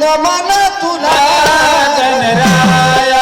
नमन तुला जनराया